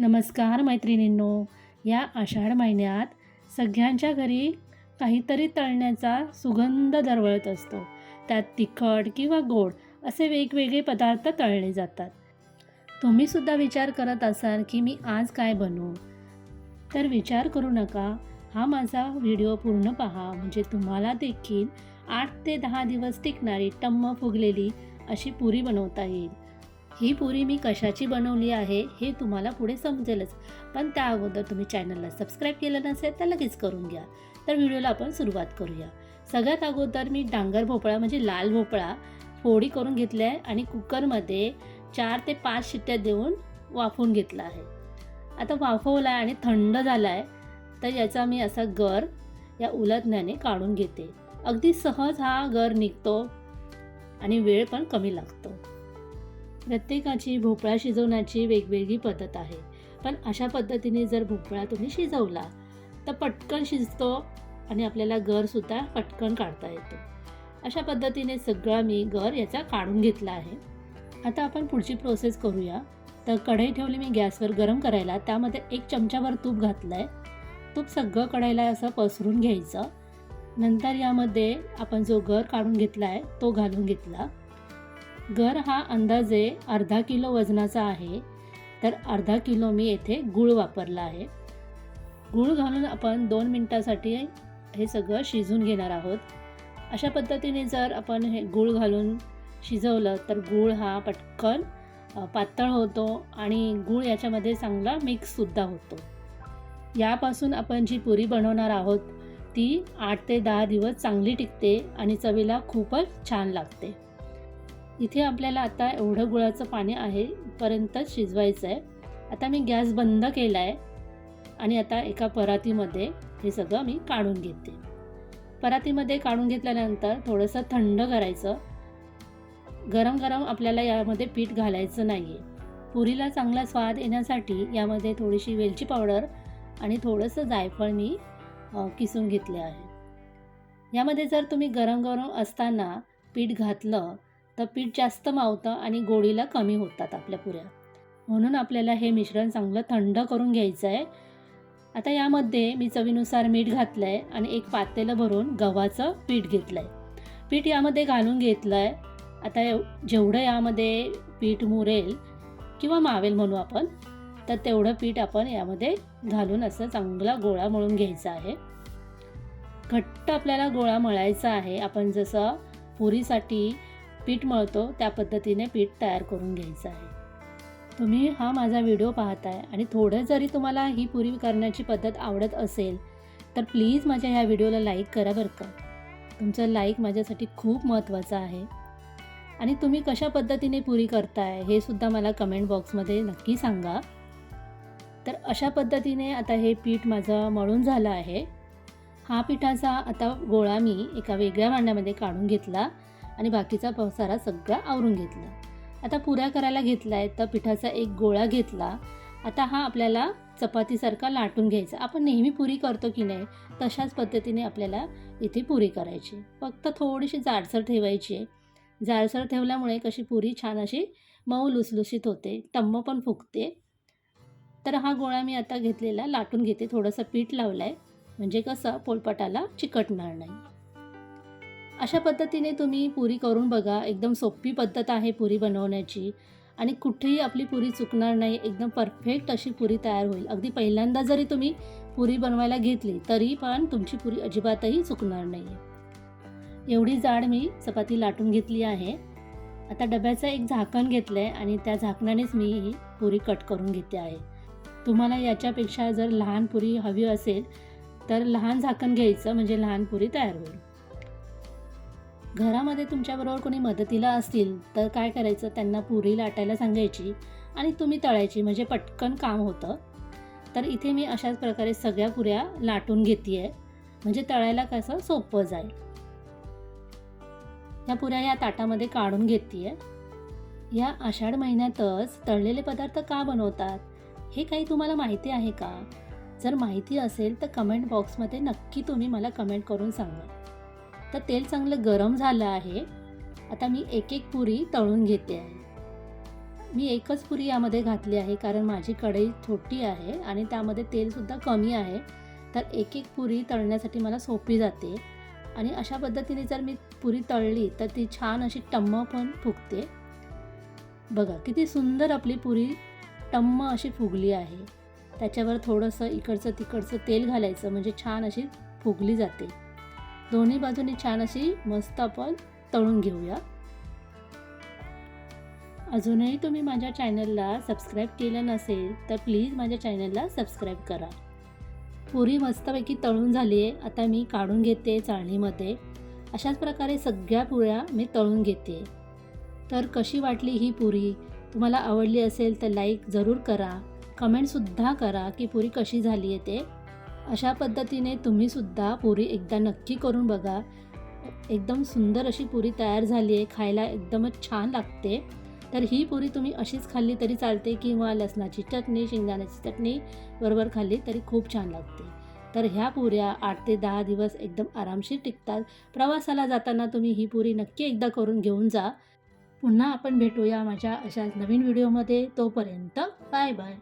नमस्कार मैत्रिणींनो. या आषाढ महिन्यात सगळ्यांच्या घरी काहीतरी तळण्याचा सुगंध दरवळत असतो. त्यात तिखट किंवा गोड असे वेगवेगळे पदार्थ तळले जातात. तुम्हीसुद्धा विचार करत असाल की मी आज काय बनवू? तर विचार करू नका. हा माझा व्हिडिओ पूर्ण पहा. म्हणजे तुम्हाला देखील आठ ते दहा दिवस टिकणारी टम्म फुगलेली अशी पुरी बनवता येईल. ही पुरी मी कशाची बनवली आहे हे तुम्हाला पुढे समजेलच. पण त्या अगोदर तुम्ही चॅनलला सबस्क्राईब केलं नसेल तर लगेच करून घ्या. तर व्हिडिओला आपण सुरुवात करूया. सगळ्यात अगोदर मी डांगर भोपळा म्हणजे लाल भोपळा फोडी करून घेतली आहे आणि कुकरमध्ये चार ते पाच शिट्ट्या देऊन वाफवून घेतला आहे. आता वाफवला आहे आणि थंड झाला आहे तर याचा मी असा गर या उलटण्याने काढून घेते. अगदी सहज हा गर निघतो आणि वेळ पण कमी लागतो. प्रत्येकाची भोपळा शिजवण्याची वेगवेगळी पद्धत आहे. पण अशा पद्धतीने जर भोपळा तुम्ही शिजवला तर पटकन शिजतो आणि आपल्याला गरसुद्धा पटकन काढता येतो. अशा पद्धतीने सगळा मी गर याचा काढून घेतला आहे. आता आपण पुढची प्रोसेस करूया. तर कढई ठेवली मी गॅसवर गरम करायला. त्यामध्ये एक चमचाभर तूप घातलं आहे तूप सगळं कढईला असं पसरून घ्यायचं. नंतर यामध्ये आपण जो गर काढून घेतला आहे तो घालून घेतला. गर हा अंदाजे अर्धा किलो वजनाचा आहे. तर अर्धा किलो मी येथे गूळ वापरला आहे. गूळ घालून आपण दोन मिनटासाठी हे सगळं शिजून घेणार आहोत. अशा पद्धतीने जर आपण हे गूळ घालून शिजवलं तर गूळ हा पटकन पातळ होतो आणि गूळ याच्यामध्ये चांगला मिक्ससुद्धा होतो. यापासून आपण जी पुरी बनवणार आहोत ती आठ ते दहा दिवस चांगली टिकते आणि चवीला खूपच छान लागते. इथे आपल्याला आता एवढं गुळाचं पाणी आहेपर्यंतच शिजवायचं आहे. आता मी गॅस बंद केला आहे आणि आता एका परातीमध्ये हे सगळं मी काढून घेते. परातीमध्ये काढून घेतल्यानंतर थोडंसं थंड करायचं. गरम गरम आपल्याला यामध्ये पीठ घालायचं नाही आहे पुरीला चांगला स्वाद येण्यासाठी यामध्ये थोडीशी वेलची पावडर आणि थोडंसं जायफळ मी किसून घेतले आहे. यामध्ये जर तुम्ही गरम गरम असताना पीठ घातलं तर पीठ जास्त मावतं आणि गोडीला कमी होतात आपल्या पुऱ्या. म्हणून आपल्याला हे मिश्रण चांगलं थंड करून घ्यायचं आहे आता यामध्ये मी चवीनुसार मीठ घातलं आहे आणि एक पातेलं भरून गव्हाचं पीठ घेतलं आहे पीठ यामध्ये घालून घेतलं आहे आता जेवढं यामध्ये पीठ मुरेल किंवा मावेल म्हणू आपण तर तेवढं पीठ आपण यामध्ये घालून असं चांगला गोळा मळून घ्यायचा आहे. घट्ट आपल्याला गोळा मळायचा आहे. आपण जसं पुरीसाठी पीठ मळतो त्या पद्धतीने पीठ तयार करून घ्यायचं आहे. तुम्ही हा माझा व्हिडिओ पाहताय आणि थोडं जरी तुम्हाला ही पुरी करण्याची पद्धत आवडत असेल तर प्लीज माझ्या ह्या व्हिडिओला लाईक करा बरं का. तुमचं लाईक माझ्यासाठी खूप महत्त्वाचं आहे. आणि तुम्ही कशा पद्धतीने पुरी करताय हे सुद्धा मला कमेंट बॉक्समध्ये नक्की सांगा. तर अशा पद्धतीने आता हे पीठ माझं मळून झालं आहे. हा पिठाचा आता गोळा मी एका वेगळ्या भांड्यामध्ये काढून घेतला. आणि बाकीचा पसारा सगळा आवरून घेतला. आता पुऱ्या करायला घेतला आहे तर पिठाचा एक गोळा घेतला. आता हा आपल्याला चपातीसारखा लाटून घ्यायचा. आपण नेहमी पुरी करतो की नाही तशाच पद्धतीने आपल्याला इथे पुरी करायची. फक्त थोडीशी जाडसर ठेवायची आहे. जाडसर ठेवल्यामुळे कशी पुरी छान अशी मऊ लुसलुशीत होते टम्म पण फुगते. तर हा गोळा मी आता घेतलेला लाटून घेते. थोडंसं पीठ लावलं आहे म्हणजे कसं पोलपटाला चिकटणार नाही. अशा पद्धतीने तुम्ही पुरी करून बघा. एकदम सोपी पद्धत आहे पुरी बनवण्याची. आणि कुठेही आपली पुरी चुकणार नाही. एकदम परफेक्ट अशी पुरी तयार होईल. अगदी पहिल्यांदा जरी तुम्ही पुरी बनवायला घेतली तरी पण तुमची पुरी अजिबातही चुकणार नाही आहे एवढी जाड मी चपाती लाटून घेतली आहे. आता डब्याचं एक झाकण घेतलं आहे आणि त्या झाकणानेच मी ही पुरी कट करून घेते आहे. तुम्हाला याच्यापेक्षा जर लहान पुरी हवी असेल तर लहान झाकण घ्यायचं. म्हणजे लहान पुरी तयार होईल. घरामध्ये तुमच्याबरोबर कोणी मदतीला असतील तर काय करायचं? त्यांना पुरी लाटायला सांगायची आणि तुम्ही तळायची म्हणजे पटकन काम होतं. तर इथे मी अशाच प्रकारे सगळ्या पुऱ्या लाटून घेते आहे म्हणजे तळायला कसं सोपं जाईल. या पुऱ्या या ताटामध्ये काढून घेते आहे या आषाढ महिन्यातच तळलेले पदार्थ का बनवतात? हे काही तुम्हाला माहिती आहे का? जर माहिती असेल तर कमेंट बॉक्समध्ये नक्की तुम्ही मला कमेंट करून सांगा. तर तेल चांगलं गरम झालं आहे. आता मी एक एक पुरी तळून घेते आहे. मी एकच पुरी यामध्ये घातली आहे कारण माझी कढई छोटी आहे आणि त्यामध्ये तेलसुद्धा कमी आहे. तर एक एक पुरी तळण्यासाठी मला सोपी जाते. आणि अशा पद्धतीने जर मी पुरी तळली तर ती छान अशी टम्म पण फुगते. बघा किती सुंदर आपली पुरी टम्म अशी फुगली आहे. त्याच्यावर थोडंसं इकडचं तिकडचं तेल घालायचं म्हणजे छान अशी फुगली जाते. दोन्ही बाजूने छान अशी मस्त आपण तळून घेऊया. अजूनही तुम्ही माझ्या चॅनलला सबस्क्राईब केलं नसेल तर प्लीज माझ्या चॅनलला सबस्क्राईब करा. पुरी मस्तपैकी तळून झाली आहे आता मी काढून घेते चाळणीमध्ये. अशाच प्रकारे सगळ्या पुऱ्या मी तळून घेते. तर कशी वाटली ही पुरी? तुम्हाला आवडली असेल तर लाईक जरूर करा. कमेंटसुद्धा करा की पुरी कशी झाली आहे ते. अशा पद्धतीने तुम्हीसुद्धा पुरी एकदा नक्की करून बघा. एकदम सुंदर अशी पुरी तयार झाली आहे खायला एकदमच छान लागते. तर ही पुरी तुम्ही अशीच खाल्ली तरी चालते किंवा लसणाची चटणी शेंगदाण्याची चटणी बरोबर खाल्ली तरी खूप छान लागते. तर ह्या पुऱ्या आठ ते दहा दिवस एकदम आरामशीर टिकतात. प्रवासाला जाताना तुम्ही ही पुरी नक्की एकदा करून घेऊन जा. पुन्हा आपण भेटूया माझ्या अशाच नवीन व्हिडिओमध्ये. तोपर्यंत बाय बाय.